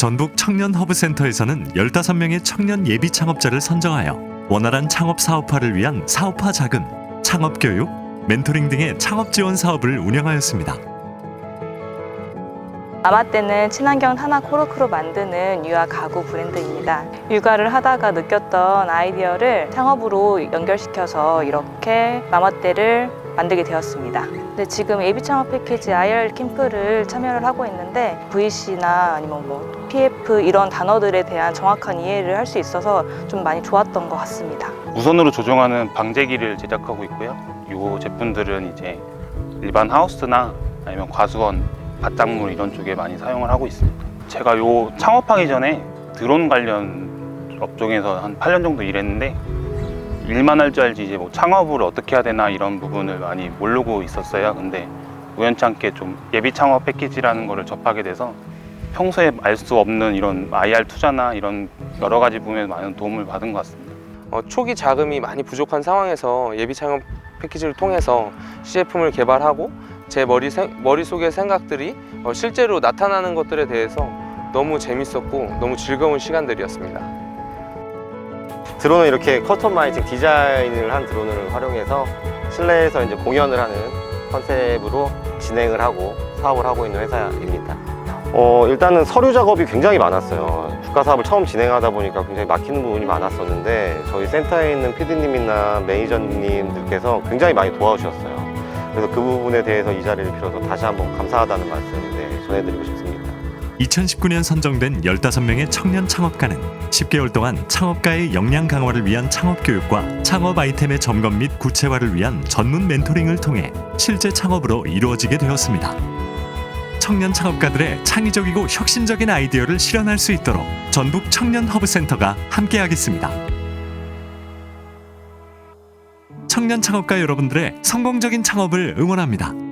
전북 청년 허브센터에서는 15명의 청년 예비 창업자를 선정하여 원활한 창업 사업화를 위한 사업화 자금, 창업 교육, 멘토링 등의 창업 지원 사업을 운영하였습니다. 마마떼는 친환경 하나 코르크로 만드는 유아 가구 브랜드입니다. 육아를 하다가 느꼈던 아이디어를 창업으로 연결시켜서 이렇게 마마떼를 만들게 되었습니다. 근데 지금 예비 창업 패키지 IR 캠프를 참여를 하고 있는데 VC나 아니면 뭐 PF 이런 단어들에 대한 정확한 이해를 할 수 있어서 좀 많이 좋았던 것 같습니다. 무선으로 조종하는 방제기를 제작하고 있고요. 이 제품들은 이제 일반 하우스나 아니면 과수원, 바닥물 이런 쪽에 많이 사용을 하고 있습니다. 제가 요 창업하기 전에 드론 관련 업종에서 한 8년 정도 일했는데 일만 할 줄 알지 이제 뭐 창업을 어떻게 해야 되나 이런 부분을 많이 모르고 있었어요. 근데 우연찮게 좀 예비 창업 패키지라는 거를 접하게 돼서 평소에 알 수 없는 이런 IR 투자나 이런 여러 가지 부분에 많은 도움을 받은 것 같습니다. 어, 초기 자금이 많이 부족한 상황에서 예비 창업 패키지를 통해서 시제품을 개발하고 제 머리 생- 머릿속의 생각들이 어, 실제로 나타나는 것들에 대해서 너무 재밌었고 너무 즐거운 시간들이었습니다. 드론은 이렇게 커스터마이징 디자인을 한 드론을 활용해서 실내에서 이제 공연을 하는 컨셉으로 진행을 하고 사업을 하고 있는 회사입니다. 어, 일단은 서류 작업이 굉장히 많았어요. 국가 사업을 처음 진행하다 보니까 굉장히 막히는 부분이 많았었는데 저희 센터에 있는 PD님이나 매니저님들께서 굉장히 많이 도와주셨어요. 그래서 그 부분에 대해서 이 자리를 빌어서 다시 한번 감사하다는 말씀 네, 전해드리고 싶습니다. 2019년 선정된 15명의 청년 창업가는 10개월 동안 창업가의 역량 강화를 위한 창업 교육과 창업 아이템의 점검 및 구체화를 위한 전문 멘토링을 통해 실제 창업으로 이루어지게 되었습니다. 청년 창업가들의 창의적이고 혁신적인 아이디어를 실현할 수 있도록 전북 청년 허브센터가 함께하겠습니다. 청년 창업가 여러분들의 성공적인 창업을 응원합니다.